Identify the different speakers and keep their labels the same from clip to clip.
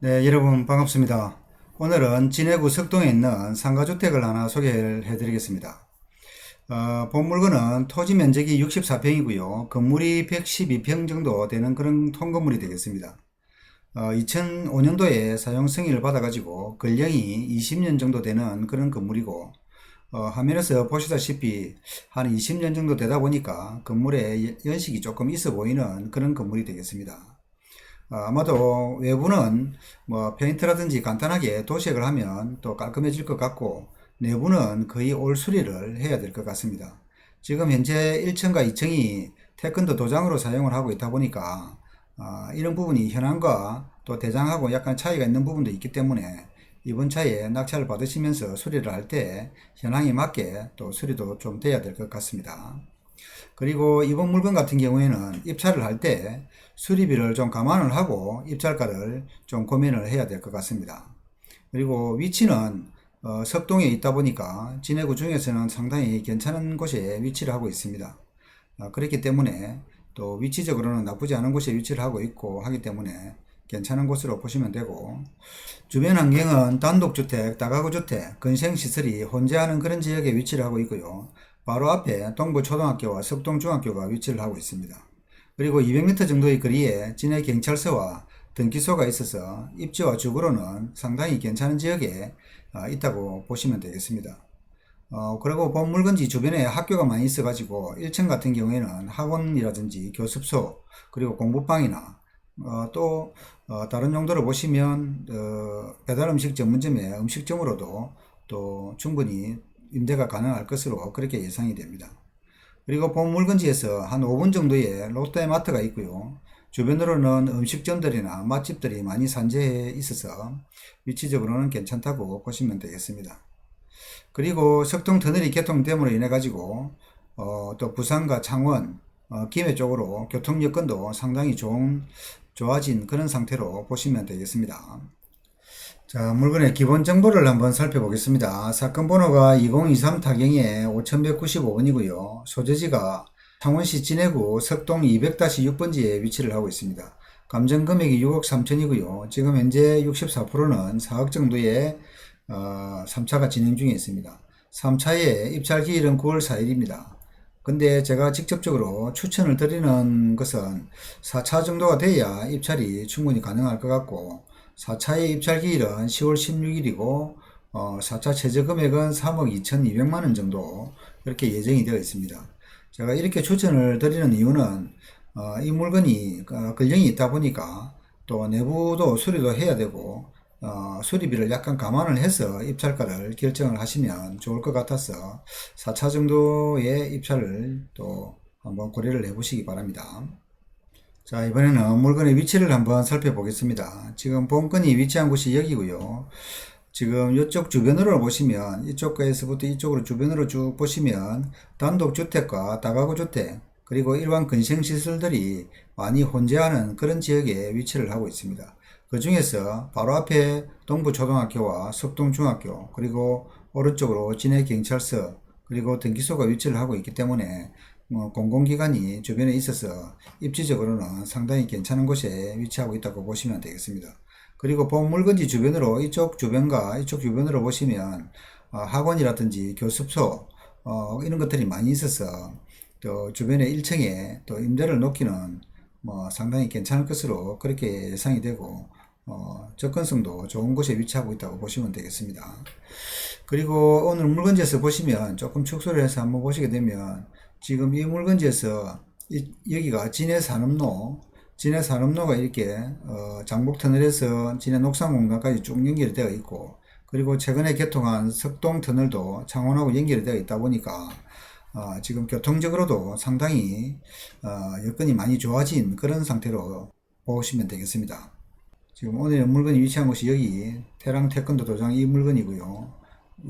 Speaker 1: 네, 여러분 반갑습니다. 오늘은 진해구 석동에 있는 상가주택을 하나 소개를 해드리겠습니다. 어, 본 물건은 토지 면적이 64평이고요. 건물이 112평 정도 되는 그런 통건물이 되겠습니다. 어, 2005년도에 사용 승인을 받아가지고 근령이 20년 정도 되는 그런 건물이고 어, 화면에서 보시다시피 한 20년 정도 되다 보니까 건물에 연식이 조금 있어 보이는 그런 건물이 되겠습니다. 어, 아마도 외부는 뭐 페인트라든지 간단하게 도색을 하면 또 깔끔해질 것 같고 내부는 거의 올 수리를 해야 될 것 같습니다. 지금 현재 1층과 2층이 태권도 도장으로 사용을 하고 있다 보니까 어, 이런 부분이 현황과 또 대장하고 약간 차이가 있는 부분도 있기 때문에 이번 차에 낙찰을 받으시면서 수리를 할 때 현황에 맞게 또 수리도 좀 돼야 될 것 같습니다. 그리고 이번 물건 같은 경우에는 입찰을 할 때 수리비를 좀 감안을 하고 입찰가를 좀 고민을 해야 될 것 같습니다. 그리고 위치는 어, 석동에 있다 보니까 진해구 중에서는 상당히 괜찮은 곳에 위치를 하고 있습니다. 어, 그렇기 때문에 또 위치적으로는 나쁘지 않은 곳에 위치를 하고 있고 하기 때문에 괜찮은 곳으로 보시면 되고 주변 환경은 단독주택, 다가구주택, 건생시설이 혼재하는 그런 지역에 위치를 하고 있고요. 바로 앞에 동부초등학교와 석동중학교가 위치를 하고 있습니다. 그리고 200m 정도의 거리에 진해 경찰서와 등기소가 있어서 입지와 주거로는 상당히 괜찮은 지역에 어, 있다고 보시면 되겠습니다. 어, 그리고 본 물건지 주변에 학교가 많이 있어가지고 1층 같은 경우에는 학원이라든지 교습소 그리고 공부방이나 어, 또 어, 다른 용도로 보시면 어, 배달 음식 전문점의 음식점으로도 또 충분히 임대가 가능할 것으로 그렇게 예상이 됩니다. 그리고 본 물건지에서 한 5분 정도의 롯데마트가 있고요. 주변으로는 음식점들이나 맛집들이 많이 산재해 있어서 위치적으로는 괜찮다고 보시면 되겠습니다. 그리고 석동 터널이 개통됨으로 인해 가지고 어, 또 부산과 창원, 어, 김해 쪽으로 교통 여건도 상당히 좋은 좋아진 그런 상태로 보시면 되겠습니다. 자, 물건의 기본 정보를 한번 살펴보겠습니다. 사건 번호가 2023 타경에 5195번이고요. 소재지가 창원시 진해구 석동 200-6번지에 위치를 하고 있습니다. 감정 금액이 6억 3천이고요. 지금 현재 64%는 4억 정도의 어, 3차가 진행 중에 있습니다. 3차의 입찰 기일은 9월 4일입니다. 근데 제가 직접적으로 추천을 드리는 것은 4차 정도가 돼야 입찰이 충분히 가능할 것 같고 4차의 입찰 기일은 10월 16일이고 어, 4차 최저 금액은 3억 2,200만 원 정도 이렇게 예정이 되어 있습니다. 제가 이렇게 추천을 드리는 이유는 어, 이 물건이 어, 근령이 있다 보니까 또 내부도 수리도 해야 되고 어, 수리비를 약간 감안을 해서 입찰가를 결정을 하시면 좋을 것 같아서 4차 정도의 입찰을 또 한번 고려를 해 보시기 바랍니다. 자, 이번에는 물건의 위치를 한번 살펴보겠습니다. 지금 본건이 위치한 곳이 여기고요. 지금 이쪽 주변으로 보시면 이쪽에서부터 이쪽으로 주변으로 쭉 보시면 단독주택과 다가구주택 그리고 일반 건생시설들이 많이 혼재하는 그런 지역에 위치를 하고 있습니다. 그 중에서 바로 앞에 동부초등학교와 석동중학교 그리고 오른쪽으로 진해경찰서 그리고 등기소가 위치를 하고 있기 때문에 뭐 공공기관이 주변에 있어서 입지적으로는 상당히 괜찮은 곳에 위치하고 있다고 보시면 되겠습니다. 그리고 본 물건지 주변으로 이쪽 주변과 이쪽 주변으로 보시면 어, 학원이라든지 교습소 어, 이런 것들이 많이 있어서 또 주변에 1층에 또 임대를 놓기는 뭐 상당히 괜찮을 것으로 그렇게 예상이 되고 어, 접근성도 좋은 곳에 위치하고 있다고 보시면 되겠습니다. 그리고 오늘 물건지에서 보시면 조금 축소를 해서 한번 보시게 되면 지금 이 물건지에서 이, 여기가 진해 산업로 진해 산업로가 이렇게 어, 장복 터널에서 진해 녹산공단까지 쭉 연결이 되어 있고 그리고 최근에 개통한 석동 터널도 창원하고 연결이 되어 있다 보니까 어, 지금 교통적으로도 상당히 어, 여건이 많이 좋아진 그런 상태로 보시면 되겠습니다. 지금 오늘 물건이 위치한 곳이 여기 태랑 태권도 도장 이 물건이고요.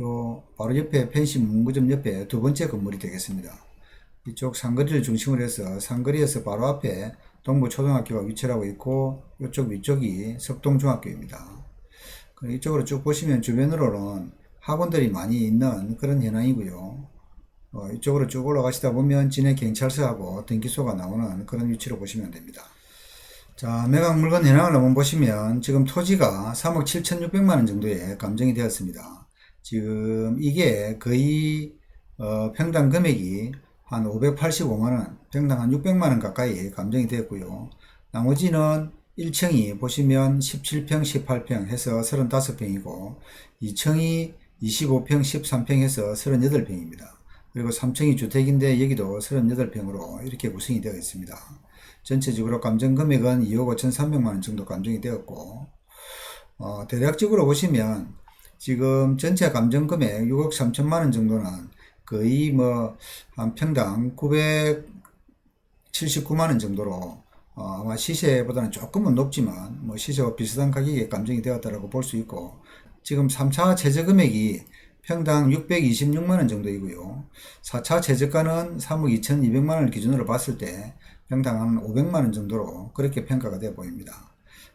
Speaker 1: 요 바로 옆에 펜시 문구점 옆에 두 번째 건물이 되겠습니다. 이쪽 상거리를 중심으로 해서 상거리에서 바로 앞에 동부초등학교가 위치를 하고 있고 이쪽 위쪽이 석동중학교입니다. 이쪽으로 쭉 보시면 주변으로는 학원들이 많이 있는 그런 현황이고요. 어, 이쪽으로 쭉 올라가시다 보면 진해 경찰서하고 등기소가 나오는 그런 위치로 보시면 됩니다. 자, 매각 물건 현황을 한번 보시면 지금 토지가 3억 7,600만 원 정도에 감정이 되었습니다. 지금 이게 거의 어, 평당 금액이 한 585만 원, 평당 한 600만 원 가까이 감정이 되었고요. 나머지는 1층이 보시면 17평, 18평 해서 35평이고 2층이 25평, 13평 해서 38평입니다. 그리고 3층이 주택인데 여기도 38평으로 이렇게 구성이 되어 있습니다. 전체적으로 감정 금액은 2억 5,300만 원 정도 감정이 되었고 어, 대략적으로 보시면 지금 전체 감정 금액 6억 3천만 원 정도는 거의 뭐 한 평당 979만 원 정도로 어, 아마 시세보다는 조금은 높지만 뭐 시세와 비슷한 가격에 감정이 되었다라고 볼 수 있고 지금 3차 최저 금액이 평당 626만 원 정도이고요. 4차 최저가는 3억 2,200만 원을 기준으로 봤을 때 평당 한 500만 원 정도로 그렇게 평가가 되어 보입니다.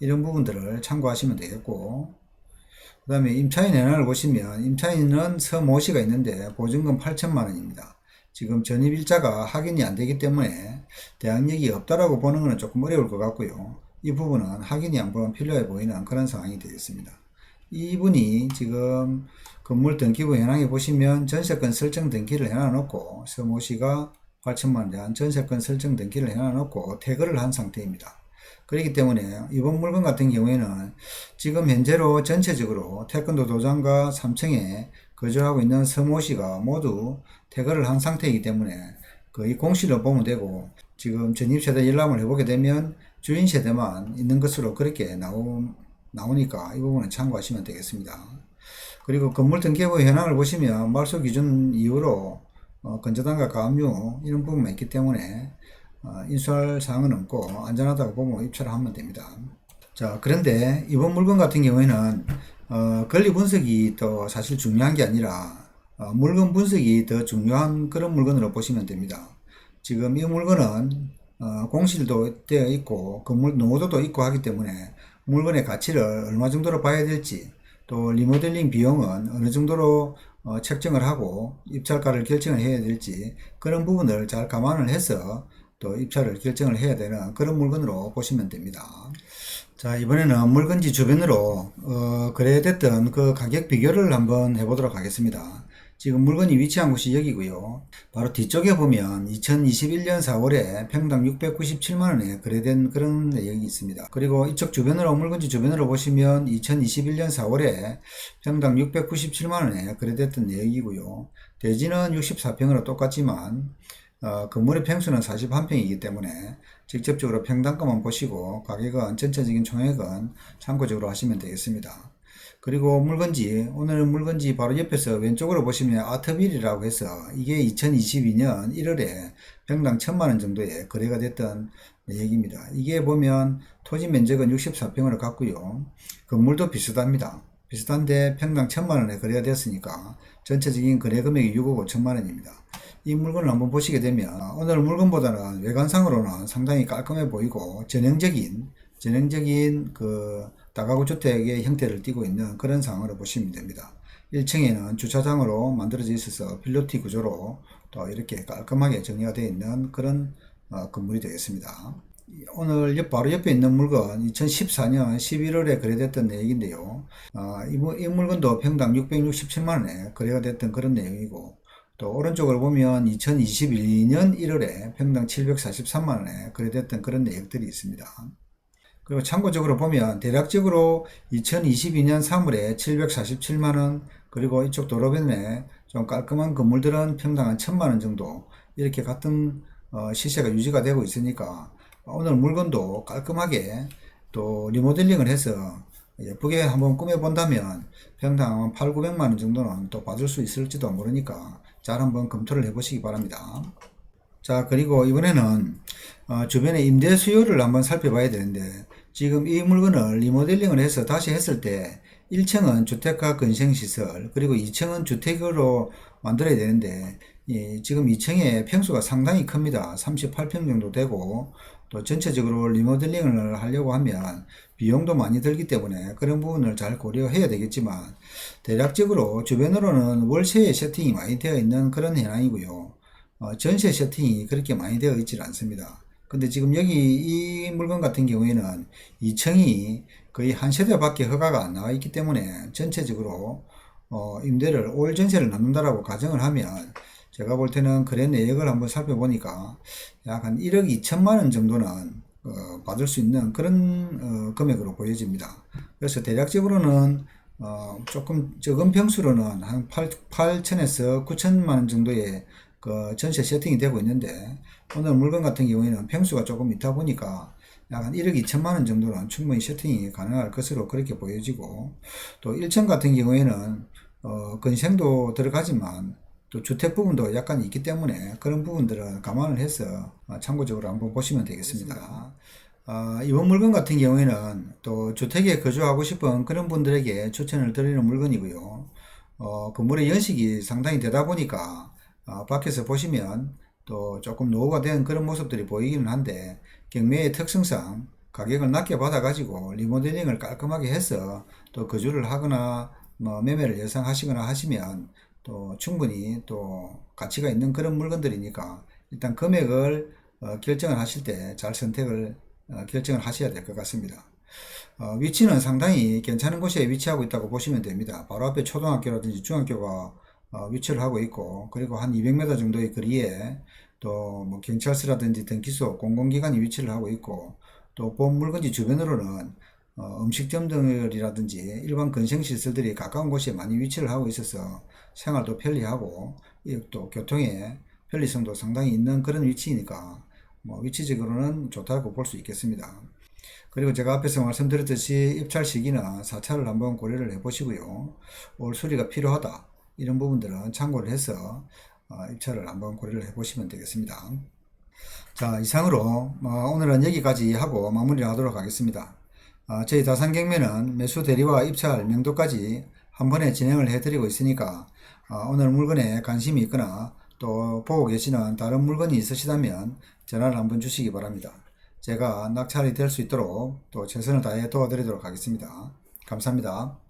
Speaker 1: 이런 부분들을 참고하시면 되겠고 그 다음에 임차인 현황을 보시면 임차인은 서모 씨가 있는데 보증금 8천만 원입니다. 지금 전입일자가 확인이 안 되기 때문에 대항력이 없다라고 보는 것은 조금 어려울 것 같고요. 이 부분은 확인이 한번 필요해 보이는 그런 상황이 되겠습니다. 이분이 지금 건물 등기부 현황에 보시면 전세권 설정 등기를 해놔놓고 서모 씨가 8천만 원 대한 전세권 설정 등기를 해놔놓고 퇴거를 한 상태입니다. 그렇기 때문에 이번 물건 같은 경우에는 지금 현재로 전체적으로 태권도 도장과 3층에 거주하고 있는 서모 씨가 모두 퇴거를 한 상태이기 때문에 거의 공실로 보면 되고 지금 전입세대 열람을 해보게 되면 주인 세대만 있는 것으로 그렇게 나오, 나오니까 이 부분은 참고하시면 되겠습니다. 그리고 건물 등기부 현황을 보시면 말소 기준 이후로 어, 건조단과 가압류 이런 부분만 있기 때문에 어, 인수할 사항은 없고 안전하다고 보면 입찰을 하면 됩니다. 자 그런데 이번 물건 같은 경우에는 어, 권리 분석이 더 사실 중요한 게 아니라 어, 물건 분석이 더 중요한 그런 물건으로 보시면 됩니다. 지금 이 물건은 어, 공실도 되어 있고 건물 노후도도 있고 하기 때문에 물건의 가치를 얼마 정도로 봐야 될지 또 리모델링 비용은 어느 정도로 어, 책정을 하고 입찰가를 결정을 해야 될지 그런 부분을 잘 감안을 해서 또 입찰을 결정을 해야 되는 그런 물건으로 보시면 됩니다. 자 이번에는 물건지 주변으로 어, 거래됐던 그 가격 비교를 한번 해보도록 하겠습니다. 지금 물건이 위치한 곳이 여기고요. 바로 뒤쪽에 보면 2021년 4월에 평당 697만원에 거래된 그런 내역이 있습니다. 그리고 이쪽 주변으로 물건지 주변으로 보시면 2021년 4월에 평당 697만원에 거래됐던 내역이고요. 대지는 64평으로 똑같지만 어, 건물의 평수는 41평이기 때문에 직접적으로 평당가만 보시고 가격은 전체적인 총액은 참고적으로 하시면 되겠습니다. 그리고 물건지 오늘은 물건지 바로 옆에서 왼쪽으로 보시면 아트빌이라고 해서 이게 2022년 1월에 평당 1000만원 정도에 거래가 됐던 얘기입니다. 이게 보면 토지 면적은 64평을 갖고요. 건물도 비슷합니다. 비슷한데 평당 1000만원에 거래가 됐으니까 전체적인 거래 금액이 6억 5천만 원입니다. 이 물건을 한번 보시게 되면 오늘 물건보다는 외관상으로는 상당히 깔끔해 보이고 전형적인 전형적인 그 다가구 주택의 형태를 띠고 있는 그런 상황으로 보시면 됩니다. 1층에는 주차장으로 만들어져 있어서 필로티 구조로 또 이렇게 깔끔하게 정리가 되어 있는 그런 어, 건물이 되겠습니다. 오늘 옆, 바로 옆에 있는 물건 2014년 11월에 거래됐던 내용인데요. 어, 이, 이 물건도 평당 667만원에 거래가 됐던 그런 내용이고 또 오른쪽을 보면 2022년 1월에 평당 743만원에 거래됐던 그런 내역들이 있습니다. 그리고 참고적으로 보면 대략적으로 2022년 3월에 747만원 그리고 이쪽 도로변에 좀 깔끔한 건물들은 평당 한 1000만원 정도 이렇게 같은 어, 시세가 유지가 되고 있으니까 오늘 물건도 깔끔하게 또 리모델링을 해서 예쁘게 한번 꾸며 본다면 평당 8, 900만 원 정도는 또 받을 수 있을지도 모르니까 잘 한번 검토를 해 보시기 바랍니다. 자 그리고 이번에는 어, 주변의 임대 수요를 한번 살펴봐야 되는데 지금 이 물건을 리모델링을 해서 다시 했을 때 1층은 주택과 건생시설 그리고 2층은 주택으로 만들어야 되는데 예, 지금 2층의 평수가 상당히 큽니다. 38평 정도 되고 또 전체적으로 리모델링을 하려고 하면 비용도 많이 들기 때문에 그런 부분을 잘 고려해야 되겠지만 대략적으로 주변으로는 월세 세팅이 많이 되어 있는 그런 현황이고요. 어, 전세 세팅이 그렇게 많이 되어 있지 않습니다. 근데 지금 여기 이 물건 같은 경우에는 2층이 거의 한 세대밖에 허가가 안 나와 있기 때문에 전체적으로 어, 임대를 올 전세를 남는다라고 가정을 하면 제가 볼 때는 거래 내역을 한번 살펴보니까 약 한 1억 2천만 원 정도는 어, 받을 수 있는 그런 어, 금액으로 보여집니다. 그래서 대략적으로는 어, 조금 적은 평수로는 한 8, 8천에서 9천만 원 정도의 그 전세 세팅이 되고 있는데 오늘 물건 같은 경우에는 평수가 조금 있다 보니까 약 한 1억 2천만 원 정도는 충분히 세팅이 가능할 것으로 그렇게 보여지고 또 1층 같은 경우에는 어, 건생도 들어가지만 또 주택 부분도 약간 있기 때문에 그런 부분들은 감안을 해서 어, 참고적으로 한번 보시면 되겠습니다. 아, 이번 물건 같은 경우에는 또 주택에 거주하고 싶은 그런 분들에게 추천을 드리는 물건이고요. 어, 건물의 연식이 상당히 되다 보니까 어, 밖에서 보시면 또 조금 노후가 된 그런 모습들이 보이기는 한데 경매의 특성상 가격을 낮게 받아가지고 리모델링을 깔끔하게 해서 또 거주를 하거나 뭐 매매를 예상하시거나 하시면 또 충분히 또 가치가 있는 그런 물건들이니까 일단 금액을 어, 결정을 하실 때 잘 선택을 어, 결정을 하셔야 될 것 같습니다. 어, 위치는 상당히 괜찮은 곳에 위치하고 있다고 보시면 됩니다. 바로 앞에 초등학교라든지 중학교가 어, 위치를 하고 있고 그리고 한 200m 정도의 거리에 또 뭐 경찰서라든지 등기소 공공기관이 위치를 하고 있고 또 본 물건지 주변으로는 어, 음식점들이라든지 일반 건설시설들이 가까운 곳에 많이 위치를 하고 있어서 생활도 편리하고 이또 교통의 편리성도 상당히 있는 그런 위치이니까 뭐 위치적으로는 좋다고 볼 수 있겠습니다. 그리고 제가 앞에서 말씀드렸듯이 입찰 시기나 사찰을 한번 고려를 해보시고요. 올 수리가 필요하다 이런 부분들은 참고를 해서 어, 입찰을 한번 고려를 해보시면 되겠습니다. 자 이상으로 어, 오늘은 여기까지 하고 마무리를 하도록 하겠습니다. 어, 저희 다산경매는 매수 대리와 입찰 명도까지 한 번에 진행을 해드리고 있으니까 어, 오늘 물건에 관심이 있거나 또 보고 계시는 다른 물건이 있으시다면 전화를 한번 주시기 바랍니다. 제가 낙찰이 될 수 있도록 또 최선을 다해 도와드리도록 하겠습니다. 감사합니다.